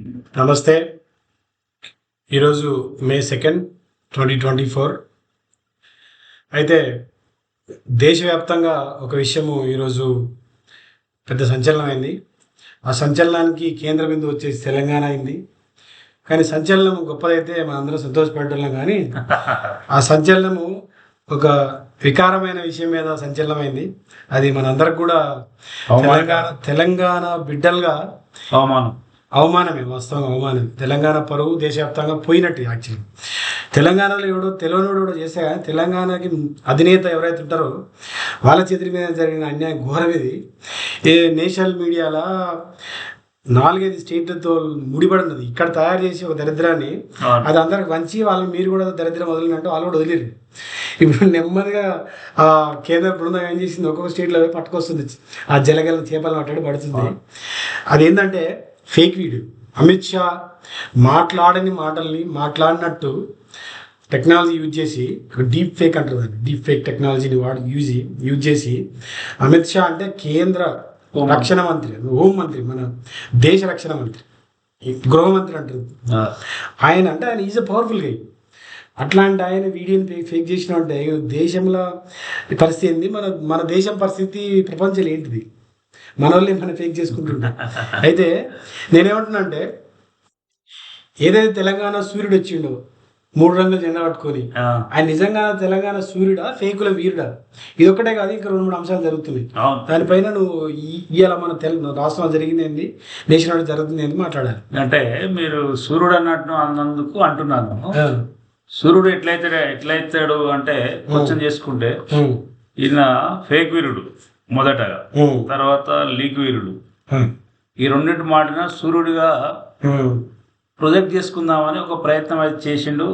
నమస్తే. ఈరోజు May second twenty twenty four. అయితే దేశవ్యాప్తంగా ఒక విషయము ఈరోజు పెద్ద సంచలనమైంది. ఆ సంచలనానికి కేంద్ర బిందువు వచ్చేసి తెలంగాణ అయింది. కానీ సంచలనం గొప్పదైతే మనందరం సంతోషపడటం కానీ ఆ సంచలనము ఒక వికారమైన విషయం మీద సంచలనమైంది. అది మనందరికి కూడా తెలంగాణ తెలంగాణ బిడ్డలుగా అవమానం. అవమానమే వాస్తవం అవమానం తెలంగాణ పరువు దేశవ్యాప్తంగా పోయినట్టు యాక్చువల్లీ. తెలంగాణలో ఎవడో తెలియనివాడు కూడా కానీ తెలంగాణకి అధినేత ఎవరైతే ఉంటారో వాళ్ళ చేతుల మీద జరిగిన అన్యాయం ఘోరం ఇది. ఏ నేషనల్ మీడియాలో నాలుగైదు స్టేట్లతో ముడిపడినది. ఇక్కడ తయారు చేసి ఒక దరిద్రాన్ని. అది అందరికి వంచి వాళ్ళు మీరు కూడా దరిద్రం వదిలినట్టు వాళ్ళు కూడా వదిలేరు. ఇప్పుడు నెమ్మదిగా ఆ కేంద్ర బృందం ఏం చేసింది? ఒక్కొక్క స్టేట్లో పట్టుకొస్తుంది. ఆ జలగల చేపలు పట్టాడు పడుతుంది. అదేంటంటే ఫేక్ వీడియో. అమిత్ షా మాట్లాడని మాటల్ని మాట్లాడినట్టు టెక్నాలజీ యూజ్ చేసి డీప్ ఫేక్ అంటారు దాన్ని. డీప్ ఫేక్ టెక్నాలజీని వాడు యూజ్ యూజ్ చేసి అమిత్ షా అంటే కేంద్ర రక్షణ మంత్రి. హోం మంత్రి మన దేశ రక్షణ మంత్రి. ఈ గృహ మంత్రి అంటారు. ఆయన అంటే ఆయన ఈజ్ అ పవర్ఫుల్ గై. అట్లాంటి ఆయన వీడియోని ఫేక్ ఫేక్ చేసిన అంటే దేశంలో పరిస్థితి ఏంది? మన మన దేశం పరిస్థితి ప్రపంచంలో ఏంటిది? మన వాళ్ళే మనం ఫేక్ చేసుకుంటున్నాం అయితే నేనేమంటున్నా అంటే ఏదైతే తెలంగాణ సూర్యుడు వచ్చిండో మూడు రంగుల జెండా పట్టుకొని ఆయన నిజంగా తెలంగాణ సూర్యుడా ఫేకుల వీరుడా? ఇది ఒక్కటే కాదు ఇంకా రెండు మూడు అంశాలు జరుగుతున్నాయి. దానిపైన నువ్వు ఇవాళ మన తెల రాష్ట్రంలో జరిగింది ఏంది? నేషనల్ జరుగుతుంది ఏంది మాట్లాడాలి. అంటే మీరు సూర్యుడు అన్నట్టు అన్నందుకు అంటున్నాను. సూర్యుడు ఎట్లయితే ఎట్లయితాడు అంటే కొంచెం చేసుకుంటే. ఈయన ఫేక్ వీరుడు. మొదటగా. తర్వాత లీక్ వీరుడు ఉమ్. ఈ రెండింటి మాటన సూర్యుడిగా. ప్రొజెక్ట్ చేసుకుందామని ఒక ప్రయత్నం అయితే చేసిండు.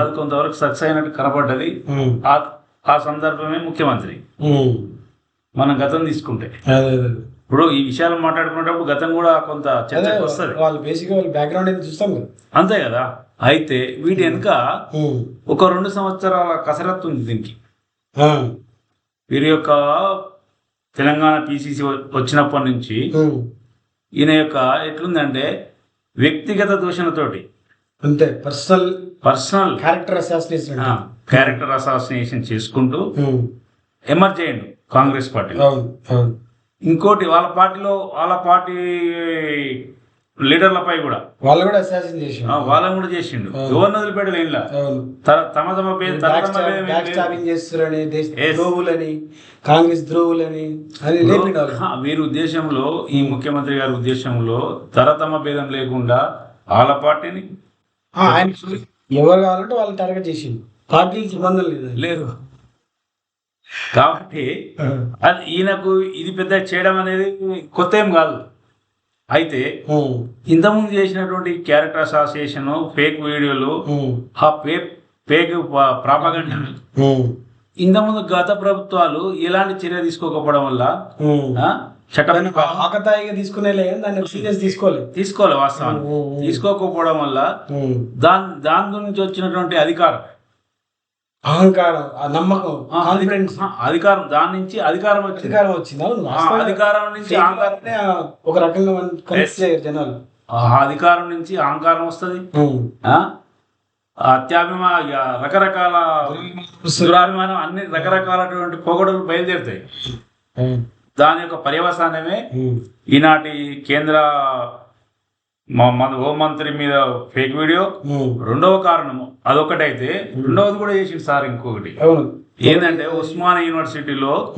అది కొంతవరకు సక్సెస్ అయినట్టు కనపడ్డది. ఆ ఆ సందర్భమే ముఖ్యమంత్రి. మనం గతం తీసుకుంటే ఇప్పుడు ఈ విషయాలు మాట్లాడుకునేటప్పుడు గతం కూడా కొంత అదే చర్చకు వస్తుంది వాళ్ళు బేసిక్గా వాళ్ళ బ్యాక్గ్రౌండ్ చూస్తాం కదా అంతే కదా అయితే వీటి వెనుక. ఒక రెండు సంవత్సరాల కసరత్తు ఉంది దీనికి. వీరి యొక్క తెలంగాణ పిసిసి వచ్చినప్పటి నుంచి. ఈయన యొక్క ఎట్లుందంటే వ్యక్తిగత దూషణతోటి. అంతే personal personal. Character assassination character assassination చేసుకుంటూ ఎమర్జ్ అయ్యిండు కాంగ్రెస్ పార్టీ ఇంకోటి వాళ్ళ పార్టీలో వాళ్ళ పార్టీ లీడర్లపై కూడా. వాళ్ళు కూడా అసాసిన్ చేసి వాళ్ళని కూడా చేసిండు. ఎవరిని వదిలిపెట్టలే ఇంట్లో తమ తమ చేస్తారని. ద్రోవులని కాంగ్రెస్ ద్రోవులని ఆ, వీరి ఉద్దేశంలో ఈ ముఖ్యమంత్రి గారి ఉద్దేశంలో తరతమ భేదం లేకుండా వాళ్ళ పార్టీని ఎవరు కావాలంటే వాళ్ళు టార్గెట్ చేసిండు. పార్టీకి సంబంధం లేదు. లేదు. కాబట్టి అది ఈయనకు ఇది పెద్ద చేయడం అనేది కొత్త ఏం కాదు. అయితే. ఇంతకుముందు చేసినటువంటి క్యారెక్టర్ అసోసియేషన్ ఫేక్ వీడియోలు. ఆ ఫేక్ ఫేక్ ప్రాపగండ. ఇంతకుముందు గత ప్రభుత్వాలు ఎలాంటి చర్య తీసుకోకపోవడం వల్ల చట్టం ఆకతాయిగా తీసుకునేలే కానీ దాన్ని సీరియస్ తీసుకోలేదు తీసుకోవాలి వాస్తవాన్ని. తీసుకోకపోవడం వల్ల. దాని దాని నుంచి వచ్చినటువంటి అధికారం అహంకారం ఆ నమ్మకం కాన్ఫిడెన్స్ అధికారం దాని నుంచి అధికారం వచ్చింది. అధికారం వచ్చింది. అవును అధికారం నుంచి ఒక రకంగా జనాలు. ఆ అధికారం నుంచి అహంకారం వస్తుంది. అత్యాభిమా రకరకాల దురాభిమానం అన్ని రకరకాలటువంటి పొగడులు బయలుదేరుతాయి. దాని యొక్క పర్యవసానమే. ఈనాటి కేంద్ర మ- మన హోంమంత్రి మీద ఫేక్ వీడియో. రెండవ కారణము అదొకటైతే రెండవది కూడా చేసింది సార్ ఇంకొకటి ఏంటంటే ఉస్మానియా యూనివర్సిటీలో.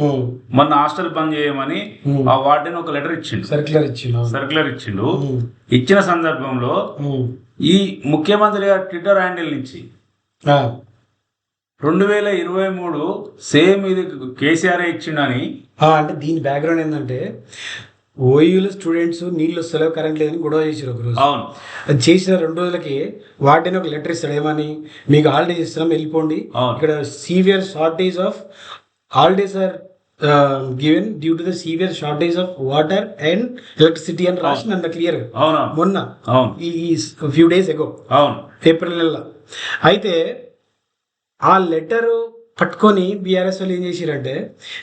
మొన్న హాస్టల్ బంద్ చేయమని. ఆ వార్డెన్ ఒక లెటర్ ఇచ్చిండు సర్క్యులర్ ఇచ్చిండు. సర్క్యులర్ ఇచ్చిండు. ఇచ్చిన సందర్భంలో. ఈ ముఖ్యమంత్రి గారి ట్విట్టర్ హ్యాండిల్ నుంచి. రెండు వేల ఇరవై మూడు సేమ్ ఇది కేసీఆర్ ఇచ్చిండని అంటే దీని బ్యాక్గ్రౌండ్ ఏంటంటే ఓయూలో స్టూడెంట్స్ నీళ్ళు వస్తలేవు కరెంట్ లేదని గొడవ చేసారు ఒకరోజు. అవును. అది చేసిన రెండు రోజులకి వాటిని ఒక లెటర్ ఇస్తాడు ఏమని? మీకు హాలిడేస్ ఇస్తున్నాం వెళ్ళిపోండి. ఇక్కడ severe shortage of holidays are given due to the severe shortage of water and electricity అని రాసిన అంత క్లియర్ అవును? మొన్న అవును. ఈ ఫ్యూ డేస్ ఎగో అవును. ఏప్రిల్ నెలలో. అయితే ఆ లెటరు పట్టుకొని బీఆర్ఎస్ వాళ్ళు ఏం చేసిరంటే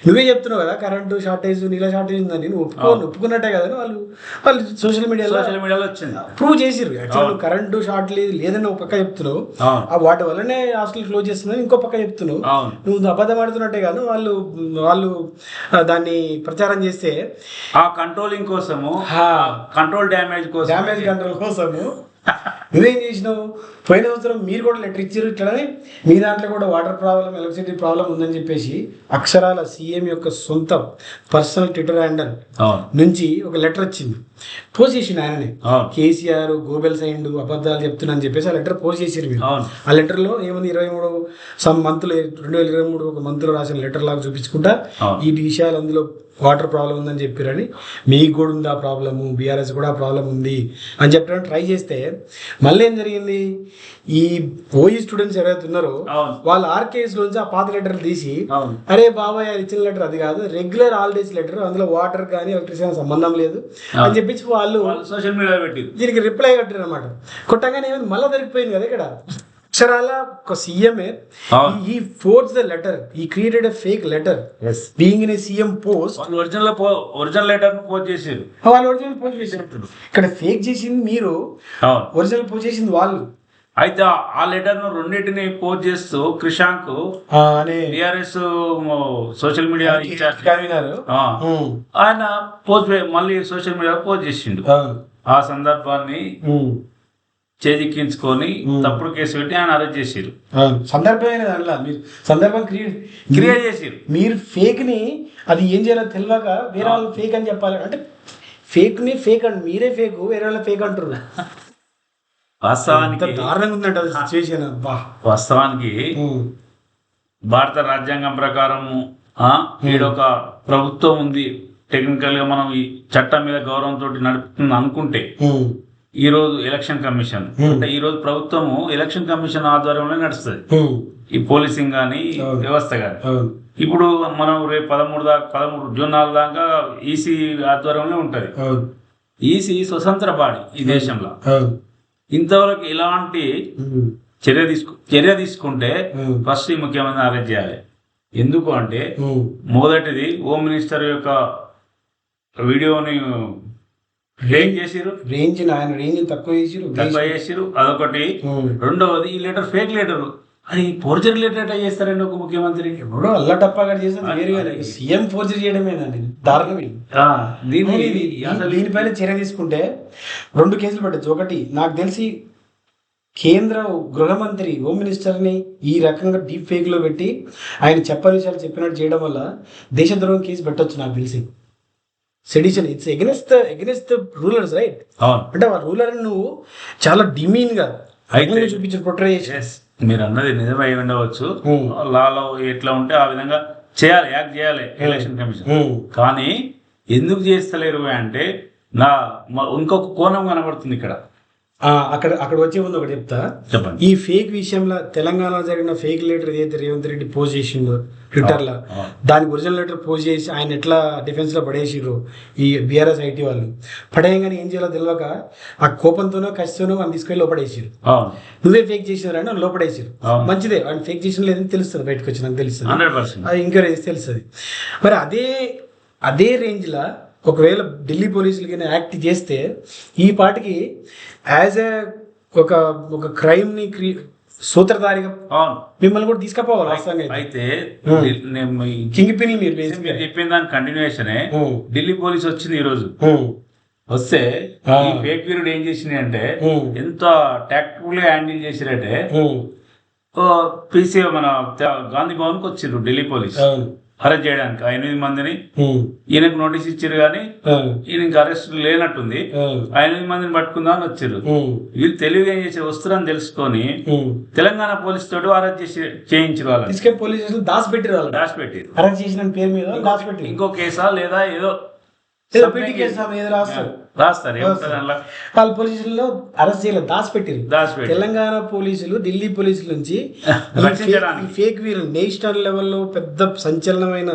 నువ్వే చెప్తున్నావు కదా కరెంటు షార్టేజ్ నీళ్ళ షార్టేజ్ ఉందని నువ్వు ఒప్పుకో ఒప్పుకున్నట్టే కదా వాళ్ళు వాళ్ళు సోషల్ మీడియాలో సోషల్ మీడియాలో వచ్చింది. ప్రూవ్ చేసిరు యాక్చువల్ కరెంటు షార్ట్ లేదు లేదని ఒక పక్క చెప్తున్నావు. వాటి వల్లనే హాస్టల్ క్లోజ్ చేస్తున్నావు ఇంకో పక్క చెప్తున్నావు. నువ్వు అబద్ధం ఆడుతున్నట్టే కాదు వాళ్ళు వాళ్ళు దాన్ని ప్రచారం చేస్తే ఆ కంట్రోలింగ్ కోసము. కంట్రోల్ డ్యామేజ్ కోసం డ్యామేజ్ కంట్రోల్ కోసము నువ్వేం చేసినావు? పోయిన సంవత్సరం మీరు కూడా లెటర్ ఇచ్చారు ఇట్లనే? మీ దాంట్లో కూడా వాటర్ ప్రాబ్లం ఎలక్ట్రిసిటీ ప్రాబ్లం ఉందని చెప్పేసి అక్షరాల సీఎం యొక్క సొంత పర్సనల్ ట్విట్టర్ హ్యాండల్ నుంచి ఒక లెటర్ వచ్చింది. పోస్ట్ చేసిండు ఆయననే. కేసీఆర్ గోబెల్ సైండ్ అబద్ధాలు చెప్తున్నా అని చెప్పేసి ఆ లెటర్ పోస్ట్ చేసిరు మీరు ఆ లెటర్లో ఏముంది? ఇరవై మూడు సమ్ మంత్లు రెండు వేల ఇరవై మూడు ఒక మంత్లో రాసిన లెటర్ లాగా చూపించుకుంటా. ఈ విషయాలు అందులో వాటర్ ప్రాబ్లం ఉందని చెప్పారని మీకు కూడా ఉంది ఆ ప్రాబ్లము? బీఆర్ఎస్ కూడా ప్రాబ్లం ఉంది అని చెప్పడానికి ట్రై చేస్తే మళ్ళీ ఏం జరిగింది? ఈ ఓఈ స్టూడెంట్స్ ఎవరైతే ఉన్నారో వాళ్ళు ఆర్కేఎస్ నుంచి ఆ పాత లెటర్ తీసి అరే బాబాయ్ అది ఇచ్చిన లెటర్ అది కాదు రెగ్యులర్ హాలిడేస్ లెటర్ అందులో వాటర్ కానీ ఎలక్ట్రిసిటీ సంబంధం లేదు అని చెప్పించి వాళ్ళు వాళ్ళు సోషల్ మీడియాలో పెట్టింది దీనికి రిప్లై కట్టారు అనమాట కొట్టగానే ఏమైంది? మళ్ళీ దొరికిపోయింది కదా ఇక్కడ. అక్షరాల ఒక సీఎంఏ. ఈ forced the letter he created a fake letter as being in a CM post original original letter post చేసారు వాళ్ళు ఒరిజినల్ పోస్ట్ చేశారు ఇక్కడ ఫేక్ చేసింది మీరు. ఒరిజినల్ పోస్ట్ చేసింది వాళ్ళు. అయితే ఆ- లెటర్ను రెండింటిని పోస్ట్ చేస్తూ క్రిషాంక్ టిఆర్ఎస్ సోషల్ మీడియా ఆయన పోస్ట్ మళ్ళీ సోషల్ మీడియాలో పోస్ట్ చేసిండు. ఆ. సందర్భాన్ని చేజిక్కించుకొని తప్పుడు కేసు పెట్టి ఆయన అరెస్ట్ చేసిరు సందర్భమైన మీరు సందర్భం క్రియేట్ క్రియేట్ చేసిరు మీరు ఫేక్ని అది ఏం చేయాలో తెలియక వేరే వాళ్ళు ఫేక్ అని చెప్పాలి. అంటే ఫేక్ని ఫేక్ అండి మీరే ఫేక్ వేరే వాళ్ళ ఫేక్ అంటారు వాస్తవానికి దారుణంగా ఉందంట అది సిచ్యువేషన్ అబ్బా. వాస్తవానికి. భారత రాజ్యాంగం ప్రకారం ఈడొక ప్రభుత్వం ఉంది. టెక్నికల్గా మనం ఈ చట్టం మీద గౌరవంతో నడుపుతుంది అనుకుంటే. ఈ రోజు ఎలక్షన్ కమిషన్ అంటే ఈ రోజు ప్రభుత్వము ఎలక్షన్ కమిషన్ ఆధ్వర్యంలో నడుస్తుంది ఉమ్. ఈ పోలీసింగ్ కానీ. వ్యవస్థ కానీ. ఇప్పుడు మనం రేపు పదమూడు దాకా పదమూడు జూన్ నాలుగు దాకా ఈసీ ఆధ్వర్యంలో ఉంటది. ఈసీ స్వతంత్ర బాడీ ఈ దేశంలో. ఇంతవరకు ఇలాంటి ఉమ్. చర్య తీసుకు చర్య తీసుకుంటే. ఫస్ట్ ఈ ముఖ్యమంత్రి అరెస్ట్ చేయాలి ఎందుకు అంటే. మొదటిది హోమ్ మినిస్టర్ యొక్క వీడియోని ఏం చేసిరు రేంజ్ ఆయన రేంజ్ తక్కువ చేసిరు తక్కువ చేసిరు అదొకటి. రెండవది ఈ లెటర్ ఫేక్ లెటర్. అది ఫోర్జరీ లెటర్ ఎట్లా చేస్తారండి ఒక ముఖ్యమంత్రి? ఎవడో అల్ల టప్పాగా చేసేది వేరుగా సీఎం ఫోర్జరీ చేయడమేనండి దారుణమే అసలు దీనిపైన చర్య తీసుకుంటే రెండు కేసులు పెట్టచ్చు. ఒకటి నాకు తెలిసి కేంద్ర గృహ మంత్రి హోమ్ మినిస్టర్ని ఈ రకంగా డీప్ ఫేక్లో పెట్టి ఆయన చెప్పని విషయాలు చెప్పినట్టు చేయడం వల్ల దేశద్రోహం కేసు పెట్టొచ్చు నాకు తెలిసి. Sedition it's against against rulers right అంటే ఆ రూలర్ నువ్వు చాలా డిమీన్గా చూపించిన Yes, మీరు అన్నది నిజమై ఉండవచ్చు. Hmm. లాలో ఎట్లా ఉంటే ఆ విధంగా చేయాలి యాక్ట్ చేయాలి ఎలక్షన్ కమిషన్ ఉమ్, కానీ ఎందుకు చేస్తలేరు అంటే నా ఇంకొక కోణం కనబడుతుంది ఇక్కడ. అక్కడ అక్కడ వచ్చే ముందు ఒకటి చెప్తా. చెప్పండి. ఈ ఫేక్ విషయంలో తెలంగాణలో జరిగిన ఫేక్ లెటర్ ఏదైతే రేవంత్ రెడ్డి పోస్ట్ చేసిండో ట్విట్టర్లో ఆ. దానికి ఒరిజినల్ లెటర్ పోస్ట్ చేసి ఆయన ఎట్లా డిఫెన్స్లో పడేసిర్రు ఈ బీఆర్ఎస్ ఐటీ వాళ్ళు? పడేయంగానే ఏం చేయాలో తెలియక ఆ కోపంతోనో కసితోనో వాళ్ళు తీసుకెళ్ళి లోపడేసిరు నువ్వే ఫేక్ చేసినారు అని లోపడేసిరు. మంచిదే వాళ్ళు ఫేక్ చేసిన లేదని తెలుస్తుంది బయటకు వచ్చి నాకు తెలుస్తుంది అది ఎంక్వైరీ చేసి తెలుస్తుంది. మరి అదే అదే రేంజ్లో ఒకవేళ ఢిల్లీ పోలీసులు కానీ యాక్ట్ చేస్తే ఈ పాటికి యాజ్ ఏ ఒక ఒక క్రైమ్ని క్రీ సూత్రధారిగా అవును. మిమ్మల్ని కూడా తీసుకుపోవాలి అయితే. నేను కింగ్ పిని మీరు చెప్పిన దాని కంటిన్యూషనే ఢిల్లీ పోలీస్ వచ్చింది ఈ రోజు. వస్తే. ఈ ఫేక్ పీరియడ్ ఏం చేసింది అంటే ఎంత టాక్టికల్గా హ్యాండిల్ చేసిరంటే పీసీ మన గాంధీ భవన్కి వచ్చిర్రు ఢిల్లీ పోలీస్. అరెస్ట్ చేయడానికి ఆ ఎనిమిది మందిని ఈయనకు నోటీస్ ఇచ్చారు కానీ అవును, ఈయనకి అరెస్ట్ లేనట్టుంది. ఆ ఎనిమిది మందిని పట్టుకుందాం అని వచ్చారు వీళ్ళు తెలివిగా ఏం చేసి వస్తారని తెలుసుకొని. తెలంగాణ పోలీస్ తోటి అరెస్ట్ చేసి చేయించారు వాళ్ళని. తీసుకెళ్ళి పోలీస్ స్టేషన్ దాచి పెట్టిరు వాళ్ళు డాష్ పెట్టారు అరెస్ట్ చేసిన పేరు మీద దాచి పెట్టిరు ఇంకో కేసా లేదా ఏదో పెట్టి కేసు ఏదో రాస్తారు. రాస్తారు? వాళ్ళ పోలీసుల్లో అరెస్ట్ చేయలేదు దాచి పెట్టిరు దాచి పెట్టారు తెలంగాణ పోలీసులు ఢిల్లీ పోలీసుల నుంచి ఫేక్ వీరు నేషనల్ లెవెల్లో పెద్ద సంచలనమైన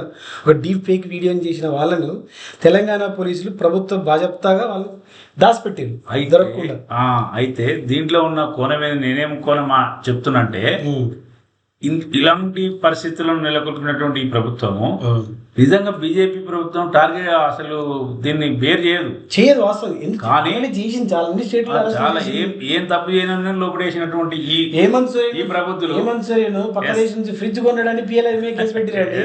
ఒక డీప్ ఫేక్ వీడియోని చేసిన వాళ్ళను తెలంగాణ పోలీసులు ప్రభుత్వ బాజప్తాగా వాళ్ళు దాచిపెట్టారు. దొరకకుండా. అయితే దీంట్లో ఉన్న కోణం నేనేం కోణం ఆ- చెప్తున్నంటే ఇలాంటి పరిస్థితులను నెలకొల్పినటువంటి ఈ ప్రభుత్వము. నిజంగా బీజేపీ ప్రభుత్వం టార్గెట్ అసలు దీన్ని బేర్ చేయదు చేయదు ఎందుకు కానీ- చాలా ఏం ఏం తప్పు చేయనని లోపడేసినటువంటి ఈ హేమంత్ ఈ ప్రభుత్వం హేమంత్ సోరెన్ పక్క. దేశం నుంచి ఫ్రిడ్జ్ కొనడానికి పిఎల్ఐ కేసు పెట్టిరండి.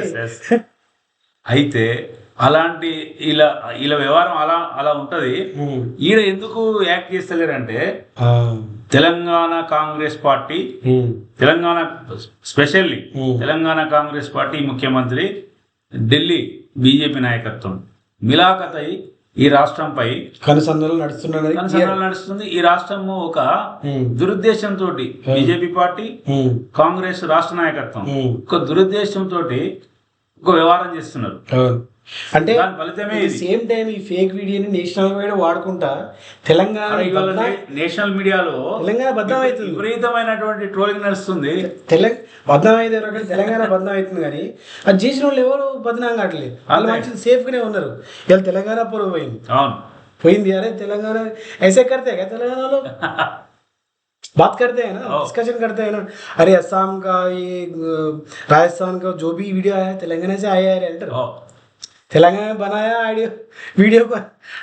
అయితే అలాంటి ఇలా ఇలా వ్యవహారం అలా అలా ఉంటది. ఈడ ఎందుకు act చేస్తలేరంటే. Telangana Congress party um. Telangana specially Hmm. Telangana Congress party ముఖ్యమంత్రి ఢిల్లీ బీజేపీ నాయకత్వం మిలాఖత్ అయి ఈ రాష్ట్రంపై కనుసంధానం నడుస్తున్నది కనసంధానం నడుస్తుంది ఈ రాష్ట్రము ఒక ఉమ్. దురుద్దేశంతో బీజేపీ పార్టీ. కాంగ్రెస్ రాష్ట్ర నాయకత్వం. ఒక దురుద్దేశంతో ఒక వ్యవహారం చేస్తున్నారు. అంటే దాని ఫలితమే ఇది సేమ్ టైం ఈ ఫేక్ వీడియోని నేషనల్ వైడ్ వాడుకుంటా తెలంగాణ అరే ఇవాళ బద్నా- నే- నేషనల్ మీడియాలో తెలంగాణ బద్నాం అవుతుంది విపరీతమైనటువంటి ట్రోలింగ్ నడుస్తుంది తెలంగాణ బద్నాం అయితే ఎవరో తెలంగాణ బద్నాం అవుతుంది కానీ అది చేసిన వాళ్ళు ఎవరు బద్నాం కావట్లేదు వాళ్ళు అంతే. మంచిగా సేఫ్ గానే ఉన్నారు ఇలా తెలంగాణ పొరుగు పోయింది అవును పోయింది అరే తెలంగాణ ऐसे करते हैं क्या तेलंगाना लोग बात करते हैं ना हाँ। डिस्कशन करते हैं ना अरे असम का ये अ, राजस्थान का जो भी वीडियो आया तेलंगाना से आया है एंटर ఓ, తెలంగాణ బనాయా ఆడియో వీడియో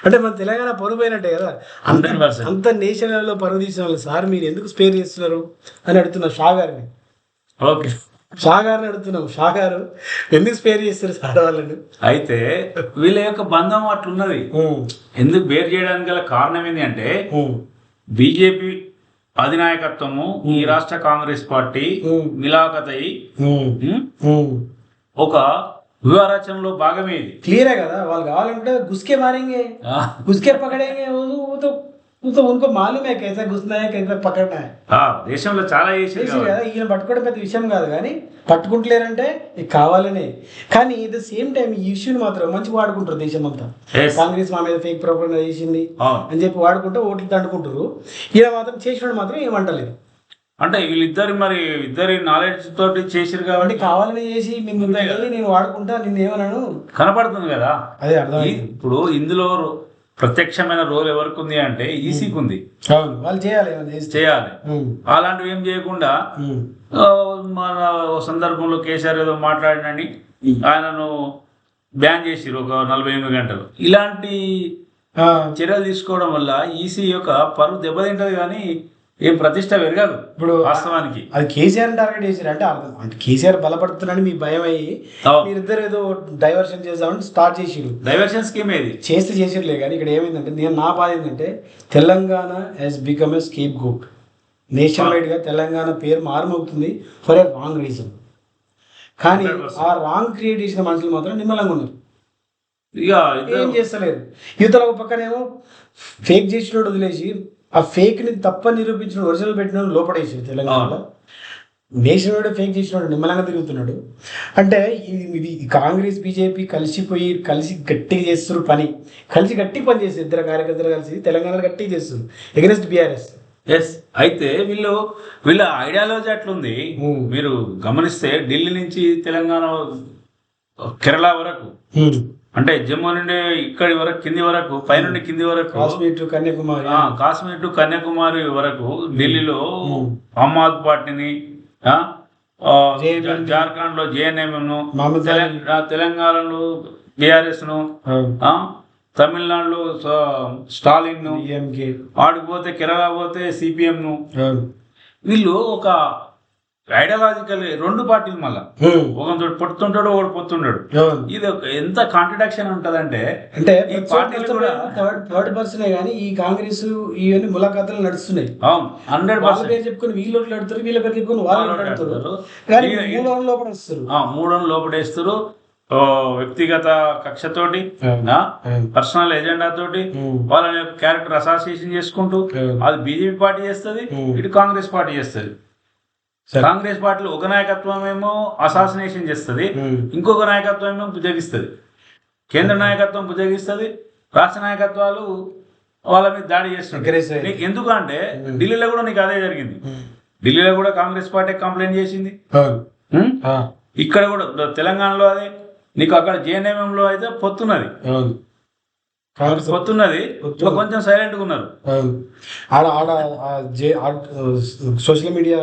అంటే మన తెలంగాణ పరుగు పోయినట్టే కదా? అంత 100%. అంత నేషన్ లెవెల్లో పరుగు తీసిన వాళ్ళు సార్ మీరు ఎందుకు స్పేర్ చేస్తున్నారు అని అడుగుతున్నాం షా గారిని. ఓకే. షా గారిని అడుగుతున్నాం. షా గారు ఎందుకు స్పేర్ చేస్తారు సార్ వాళ్ళని? అయితే వీళ్ళ యొక్క బంధం అట్లున్నది. ఎందుకు వేరు చేయడానికి గల కారణం ఏంటి అంటే బీజేపీ అధినాయకత్వము ఈ రాష్ట్ర కాంగ్రెస్ పార్టీ మిలాఖత్. ఒక వ్యూహారచనలో భాగమే ఇది. క్లియరే కదా? వాళ్ళు కావాలంటే గుస్కే మారింగే. గుస్కే పకడేంగే? ఉనుకో మాలుమే. కైసా గుస్తున్నాయా? కైసా పక్కన దేశంలో చాలా చేసి కదా? ఈయన పట్టుకోవడం పెద్ద విషయం కాదు కానీ పట్టుకుంటలేరంటే కావాలని కావాలనే. కానీ ఇట్ ద సేమ్ టైం ఈ ఇష్యూని మాత్రం మంచిగా వాడుకుంటారు దేశం అంతా. కాంగ్రెస్ మా మీద ఫేక్ ప్రాబ్లం చేసింది అని చెప్పి వాడుకుంటే ఓట్లు తండుకుంటారు ఈయన మాత్రం చేసినట్టు మాత్రం ఏమంటలేదు. అంటే వీళ్ళిద్దరు మరి ఇద్దరి నాలెడ్జ్ తోటి చేసిరు కాబట్టి కావాలని చేసి వెళ్ళి నేను వాడుకుంటా నిన్ను ఏమన్నాను కనపడుతుంది కదా. అదే అర్థమైంది. ఇప్పుడు ఇందులో ప్రత్యక్షమైన రోల్ ఎవరికి ఉంది అంటే ఈసీకి ఉంది. అవును వాళ్ళు చేయాలి చేయాలి. అలాంటివి ఏం చేయకుండా మన సందర్భంలో కేసీఆర్ ఏదో మాట్లాడినని ఆయనను బ్యాన్ చేసిరు ఒక నలభై ఎనిమిది గంటలు. ఇలాంటి చర్యలు తీసుకోవడం వల్ల ఈసీ యొక్క పరువు దెబ్బతింటది కానీ ఏం ప్రతిష్ట పెరగదు ఇప్పుడు వాస్తవానికి. అది కేసీఆర్ టార్గెట్ చేశారు అంటే అర్థం. అంటే కేసీఆర్ బలపడుతున్నాడని మీ భయం అయ్యి. మీరిద్దరు ఏదో డైవర్షన్ చేద్దామని స్టార్ట్ చేసిరు డైవర్షన్ స్కీమ్ ఏది? చేస్తే చేసిర్లే కానీ ఇక్కడ ఏమైందంటే నేను నా బాధ ఏంటంటే Telangana has become a scapegoat nation వైడ్గా తెలంగాణ పేరు మారుమవుతుంది ఫర్ ఎ రాంగ్ రీజన్ కానీ 100%. ఆ రాంగ్ క్రియేట్ చేసిన మనుషులు మాత్రం నిమ్మలంగా ఉన్నారు. ఇక ఏం చేస్తలేరు. యువతల ఒక పక్కనేమో ఫేక్ చేసినోడు వదిలేసి ఆ ఫేక్ని తప్ప నిరూపించిన ఒరిజినల్ పెట్టిన లోపడేసి తెలంగాణలో. నేషన్ వైడ్ ఫేక్ చేసినాడు నిమ్మలంగా తిరుగుతున్నాడు. అంటే ఇది కాంగ్రెస్ బీజేపీ కలిసిపోయి కలిసి గట్టిగా చేస్తున్నారు పని. కలిసి గట్టి పని చేస్తారు ఇద్దరు కార్యకర్తలు కలిసి తెలంగాణలో గట్టిగా చేస్తారు ఎగనెస్ట్ బీఆర్ఎస్ ఎస్ అయితే వీళ్ళు వీళ్ళ ఐడియాలజీ అట్లుంది. Hmm. మీరు గమనిస్తే ఢిల్లీ నుంచి తెలంగాణ కేరళ వరకు. అంటే జమ్మూ నుండి ఇక్కడి వరకు కింది వరకు పైనుండి కింది వరకు కాశ్మీర్ టు కన్యాకుమారి. కాశ్మీర్ టు కన్యాకుమారి వరకు ఢిల్లీలో. ఆమ్ ఆద్మీ పార్టీని. జార్ఖండ్లో జేఎన్ఎం ను మమతా తెలంగాణ తెలంగాణలో బీఆర్ఎస్ను తమిళనాడులో స్టాలిన్ను డిఎంకే ఆడికి పోతే కేరళ పోతే సిపిఎం ను. వీళ్ళు ఒక ఐడియాలజికల్ రెండు పార్టీలు మళ్ళా ఒకటి పొత్తుంటాడు ఒకటి పొత్తుంటాడు ఇది ఒక ఎంత కాంట్రడక్షన్ ఉంటదంటే అంటే ఈ పార్టీలు కూడా థర్డ్ థర్డ్ పర్సనే కానీ ఈ కాంగ్రెస్ ఇవన్నీ ములాఖాతులు నడుస్తున్నాయి అవును హండ్రెడ్ పర్సెంట్ పేరు చెప్పుకొని వీళ్ళు నడుతారు వీళ్ళ పేరు చెప్పుకొని వాళ్ళు నడుతారు. కానీ మూడు రోజుల లోపల వస్తారు మూడని లోపడేస్తారు వ్యక్తిగత కక్షతోటి. పర్సనల్ ఎజెండా తోటి. వాళ్ళ క్యారెక్టర్ అసోసియేషన్ చేసుకుంటూ. అది బీజేపీ పార్టీ చేస్తుంది. ఇటు కాంగ్రెస్ పార్టీ చేస్తుంది. కాంగ్రెస్ పార్టీలో ఒక నాయకత్వం ఏమో అసాసినేషన్ చేస్తుంది. ఇంకొక నాయకత్వం ఏమో బుజ్జగిస్తుంది కేంద్ర నాయకత్వం బుజ్జగిస్తుంది రాష్ట్ర నాయకత్వాలు వాళ్ళ మీద దాడి నీకు ఎందుకంటే ఢిల్లీలో కూడా నీకు అదే జరిగింది. ఢిల్లీలో కూడా కాంగ్రెస్ పార్టీ కంప్లైంట్ చేసింది. ఇక్కడ కూడా తెలంగాణలో అదే నీకు అక్కడ JNMM లో అయితే పొత్తున్నది. పొత్తున్నది పొత్తు. కొంచెం సైలెంట్గా ఉన్నారు. ఆడ ఆడ జే సోషల్ మీడియా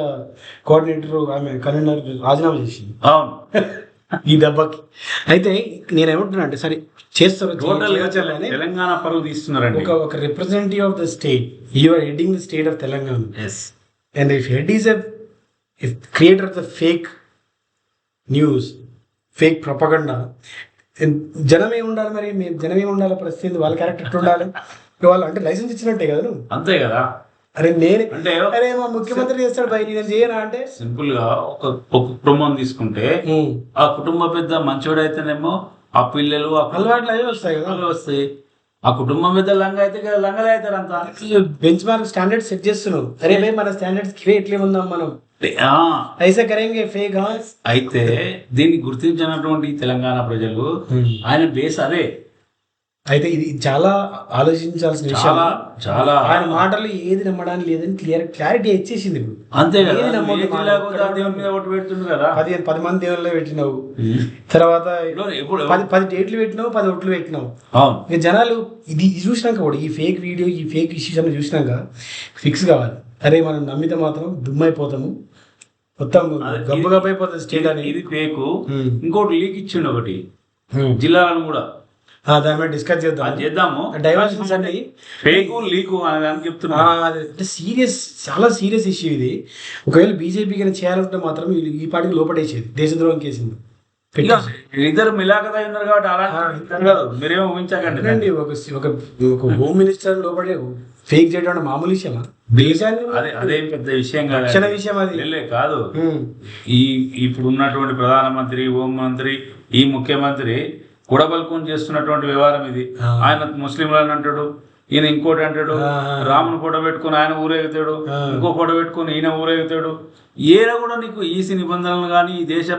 కోఆర్డినేటర్ ఆమె కన్వీనర్ రాజీనామా చేసింది. అవును. ఈ దెబ్బకి. అయితే నేను ఏమంటున్నా అంటే సరే చేస్తారు. తెలంగాణ పరువు తీస్తున్నారండి. ఒక ఒక representative of the state you are heading the state of Telangana as and if head is if creator of the fake news fake propaganda జనమే ఉండాలి మరి మీ జనమే ఉండాలి పరిస్థితి వాళ్ళ క్యారెక్టర్ ఎట్లా ఉండాలి? వాళ్ళు అంటే లైసెన్స్ ఇచ్చినట్టే కదా అంతే కదా? అరే నేను అంటే అరే మా ముఖ్యమంత్రి చేస్తాడు బయట నేను చేయనా అంటే? సింపుల్గా ఒక ఒక కుటుంబం తీసుకుంటే. ఆ కుటుంబ పెద్ద మంచోడైతేనేమో ఆ పిల్లలు ఆ అలవాట్లు అవి వస్తాయి కదా. వస్తాయి. ఆ కుటుంబం పెద్ద లంగ అయితే కదా లంగలే అవుతారు అంతా బెంచ్ మార్క్ స్టాండర్డ్ సెట్ చేస్తున్నావు. అరే భయ్ మన స్టాండర్డ్స్కి ఎట్లే ఉందాం మనం. ఐసా కరేంగే ఫేక్ అయితే దీన్ని గుర్తించినటువంటి తెలంగాణ ప్రజలు ఆయన బేస్ అదే. అయితే ఇది చాలా ఆలోచించాల్సిన విషయం. చాలా చాలా. ఆయన మాటలు ఏది నమ్మడానికి లేదని క్లియర్ క్లారిటీ ఇచ్చేసింది అంతే కదా పది మంది దేవుళ్ళు పెట్టినావు. తర్వాత ఇప్పుడు- ఇప్పుడు పది పది డేట్లు పెట్టినావు పది ఒట్లు పెట్టినావు. ఇక జనాలు ఇది చూసినాక కూడా ఈ ఫేక్ వీడియో ఈ ఫేక్ ఇష్యూస్ చూసినాక ఫిక్స్ కావాలి. అరే మనం నమ్మితే మాత్రం దుమ్మైపోతాము. మొత్తం అదే, గబ్బు గబ్బు అయిపోతుంది స్టేట్ అని. ఇది ఫేకు. ఇంకోటి లీక్ ఇచ్చిండు ఒకటి. జిల్లాలను కూడా. దాని మీద డిస్కస్ చేద్దాం. చేద్దాము. డైవర్షన్స్ అన్ని. ఫేకు లీకు అనే చెప్తున్నా. అంటే సీరియస్ చాలా సీరియస్ ఇష్యూ ఇది. ఒకవేళ బీజేపీ కనుక చేయాలంటే మాత్రం ఈ పాటికి లోపడేసేది దేశద్రోహం కేసింది. ఇద్దరు మిలాకత ఉన్నారు కాబట్టి అలా మీరేమో ఊహించకండి ఒక ఒక ఒక హోమ్ మినిస్టర్ లోపడే ఫేక్ చేయడం మామూలు విషయమా? దేశాన్ని? అదే అదేం పెద్ద విషయం కాదు. రక్షణ విషయం అది. కాదు. ఈ ఇప్పుడు ఉన్నటువంటి ప్రధానమంత్రి హోంమంత్రి ఈ ముఖ్యమంత్రి కుడబల్కొని చేస్తున్నటువంటి వ్యవహారం ఇది. ఆయన ముస్లింలను అంటాడు ఈయన ఇంకోటి అంటాడు. రాముని ఫోటో పెట్టుకుని ఆయన ఊరేగుతాడు. ఇంకో ఫోటో పెట్టుకుని ఈయన ఊరేగుతాడు. ఏడ కూడా నీకు ఈసీ నిబంధనలు కానీ ఈ దేశ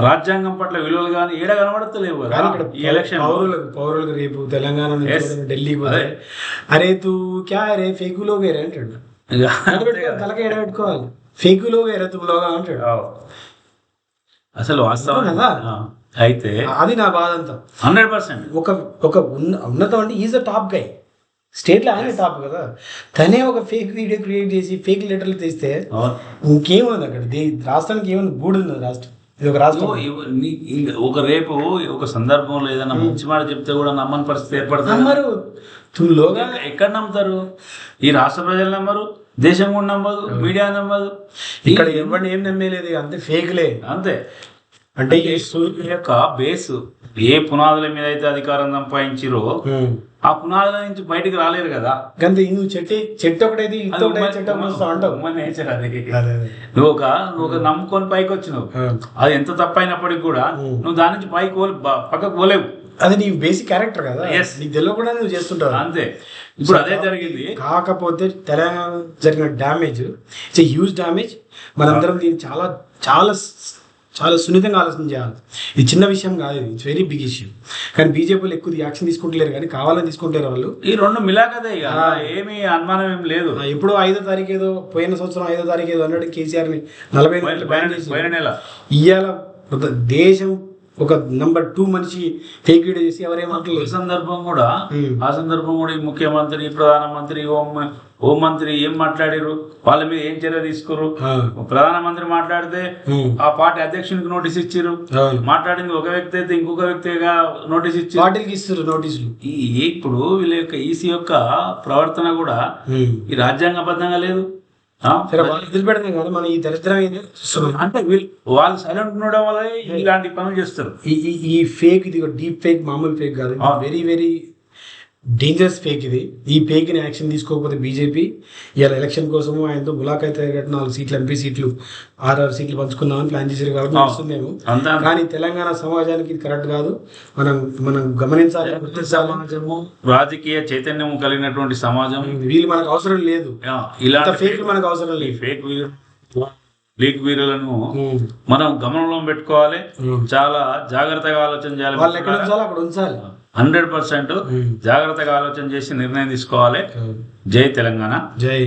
రాజ్యాంగం పట్ల విలువలు కానీ ఏడ కనబడతలేవు ఈ ఎలక్షన్ పౌరులకు పౌరులకు రేపు తెలంగాణ అదే. అరే తూ క్యా రే ఫేక్ లోగే రే అంటాడు ఎడబెట్టుకో, తలకాయ ఎడబెట్టుకోవాలి ఫేక్ లోగే రే తూ లోగా అంటాడు. అసలు వాస్తవం కదా? అయితే అది నా బాధ అంతా. Hundred percent. ఒక ఒక ఉన్న ఉన్నతం అంటే ఈజ్ అ టాప్ గై. స్టేట్లో ఆయన టాప్ కదా. తనే ఒక ఫేక్ వీడియో క్రియేట్ చేసి ఫేక్ లెటర్లు తెస్తే ఇంకేముంది అక్కడ? రాష్ట్రానికి ఏముంది? గూడుంది రాష్ట్రం. ఇది ఒక రాష్ట్రం. ఒక రేపు ఒక సందర్భంలో ఏదైనా మంచి మాట చెప్తే కూడా నమ్మని పరిస్థితి ఏర్పడుతుంది? నమ్మరు. తు లోగా ఎక్క- ఎక్కడ నమ్ముతారు? ఈ రాష్ట్ర ప్రజలు నమ్మరు దేశం కూడా నమ్మదు మీడియా నమ్మదు. ఇక్కడ ఎవరిని ఏం నమ్మేలేదు అంతే ఫేక్లే. అంతే. అంటే ఈ ఈ యొక్క బేస్. ఏ పునాదుల మీద అయితే అధికారం సంపాదించిరో. ఆ పునాదుల నుంచి బయటికి రాలేరు కదా. గంతే నువ్వు చెట్టు చెట్టు ఒకటైతే నువ్వు ఒక నువ్వు ఒక నమ్ముకొని పైకి వచ్చినావు. అది ఎంత తప్పైనప్పటికి కూడా. నువ్వు దాని నుంచి పైకి పక్కకు పోలేవు. అది నీ బేసిక్ క్యారెక్టర్ కదా. Yes. నీకు తెలియకుండా నువ్వు చేస్తుంటావు. అంతే. ఇప్పుడు అదే జరిగింది. కాకపోతే తెలంగాణ జరిగిన డ్యామేజ్ ఇట్స్ హ్యూజ్ డ్యామేజ్ మనందరం దీన్ని చాలా చాలా చాలా సున్నితంగా ఆలోచన చేయాలి. ఇది చిన్న విషయం కాదు ఇది. ఇట్స్ వెరీ బిగ్ ఇష్యూ కానీ బీజేపీలో ఎక్కువ యాక్షన్ తీసుకుంటలేరు కానీ కావాలని తీసుకుంటారు వాళ్ళు. ఈ రెండు మిలాకదే ఇక. ఏమీ అనుమానం ఏం లేదు. ఎప్పుడో ఐదో తారీఖు ఏదో పోయిన సంవత్సరం ఐదో తారీఖు ఏదో అన్నాడు కేసీఆర్ని నలభై ఇవాళ దేశం ఒక నంబర్ టూ మనిషి ఫేక్ వీడియో చేసి ఈ ఎవరేమంటలేదు సందర్భం కూడా. ఆ సందర్భం కూడా ఈ ముఖ్యమంత్రి ప్రధానమంత్రి హోం హోంమంత్రి ఏం మాట్లాడారు వాళ్ళ మీద ఏం చర్య తీసుకోరు ప్రధానమంత్రి మాట్లాడితే ఆ పార్టీ అధ్యక్షునికి నోటీస్ ఇచ్చారు మాట్లాడింది ఒక వ్యక్తి అయితే ఇంకొక వ్యక్తిగా నోటీస్ ఇచ్చారు వాటికి ఇస్తారు నోటీసులు. ఈ ఇప్పుడు వీళ్ళ యొక్క ఈసీ యొక్క ప్రవర్తన కూడా. ఈ రాజ్యాంగబద్ధంగా లేదు. మనం ఈ దరిద్రం. అంటే వీళ్ళు వాళ్ళు సైలెంట్ ఉండడం వల్ల ఇలాంటి పనులు చేస్తారు. ఈ ఫేక్ ఇది డీప్ ఫేక్ మామూలు ఫేక్ కాదు. వెరీ వెరీ డేంజరస్ ఫేక్ ఇది. ఈ ఫేక్ని యాక్షన్ తీసుకోకపోతే బీజేపీ ఇవాళ ఎలక్షన్ కోసము ఆయనతో ములాఖాత్ అయ్యేటట్టు నాలుగు సీట్లు ఎంపీ సీట్లు ఆర్ఆర్ సీట్లు పంచుకుందామని ప్లాన్ చేశారు కాబట్టి అంతా కానీ తెలంగాణ సమాజానికి ఇది కరెక్ట్ కాదు. మనం మనం గమనించాలి గుర్తించాలి. సమాజము రాజకీయ చైతన్యం కలిగినటువంటి సమాజం. వీళ్ళు మనకు అవసరం లేదు. ఇలాంటి ఫేక్ మనకు అవసరం ఈ లేదు. ఫేక్ వీరు లీక్ వీరులను. మనం గమనంలో పెట్టుకోవాలి. చాలా జాగ్రత్తగా ఆలోచన వాళ్ళు ఎక్కడ చేయాలి ఉంచాలో అక్కడ ఉంచాలి. Hundred percent. జాగ్రత్తగా ఆలోచన చేసి నిర్ణయం తీసుకోవాలి. జై తెలంగాణ జై